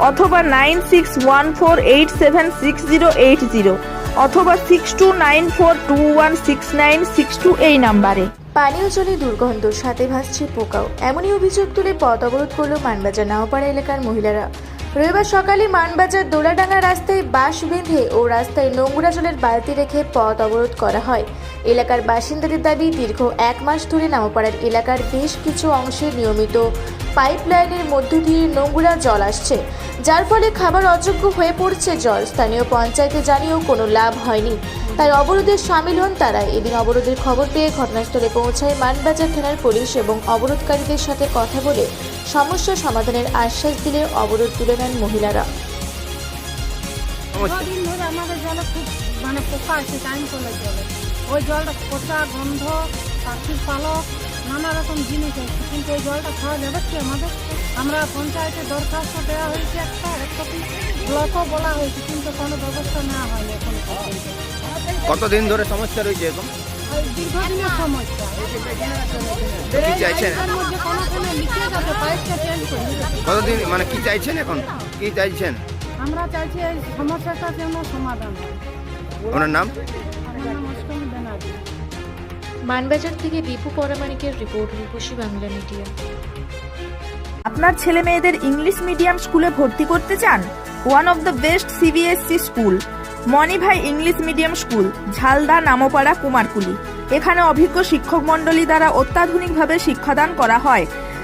অথবা nine six one four eight seven six zero eight zero অথবা six two nine four two one six nine six two এই নাম্বারে। পানীয় জলে দুর্গন্ধ সাথে ভাসছে পোকাও। এমনই অভিযোগ তুলে পথ অবরোধ করল মানবাজার নাওপাড়া এলাকার মহিলারা। রবিবার সকালে মানবাজার দোলাডাঙ্গা রাস্তায় বাঁশ বেঁধে ও রাস্তায় নোংরা জলের বালতি রেখে পথ অবরোধ করা হয়। এলাকার বাসিন্দাদের দাবি, দীর্ঘ এক মাস ধরে নামপাড়ার এলাকার বেশ কিছু অংশে নিয়মিত পাইপলাইনের মধ্য দিয়ে নোংরা জল আসছে, যার ফলে খাবার অযোগ্য হয়ে পড়ছে জল। স্থানীয় পঞ্চায়েতে জানিয়েও কোনো লাভ হয়নি। তাই অবরোধে সামিল হন তারা। এদিন অবরোধের খবর পেয়ে ঘটনাস্থলে পৌঁছায় মানবাজার থানার পুলিশ এবং অবরোধকারীদের সাথে কথা বলে সমস্যা সমাধানের আশ্বাস দিলে অবরোধ তুলে নেন মহিলারা। আমাদের খুব মানে পোকা আছে টাইম জলে ওই জলটা পোকা গন্ধ পাখির পালক নানা রকম জিনিস আছে। কিন্তু ওই জলটা খাওয়া যাবে কি আমাদের? আমরা পঞ্চায়েতে দরখাস্ত দেওয়া হয়েছে একটা এক কপি। ব্লকও বলা হয়েছে কিন্তু কোনো ব্যবস্থা নেওয়া হয়নি এখন কতদিন ধরে সমস্যা রয়েছে এখন দীর্ঘদিনের সমস্যা। কি চাইছেন। কতদিন মানে কি চাইছেন এখন? কি চাইছেন? আমরা চাইছি এই সমস্যাটা যেন সমাধান। হয় ওনার নাম মানবাজার থেকে দীপু পরামানিকের রিপোর্ট, রূপসী বাংলা মিডিয়া। আপনার ছেলে মেয়েদের ইংলিশ মিডিয়াম স্কুলে ভর্তি করতে চান? One of the best CBSE school Manibhai English medium school, Jhalda Namopara Kumarkuli. এখানে অভিজ্ঞ শিক্ষক মণ্ডলী দ্বারা অত্যাধুনিকভাবে শিক্ষাদান করা হয়।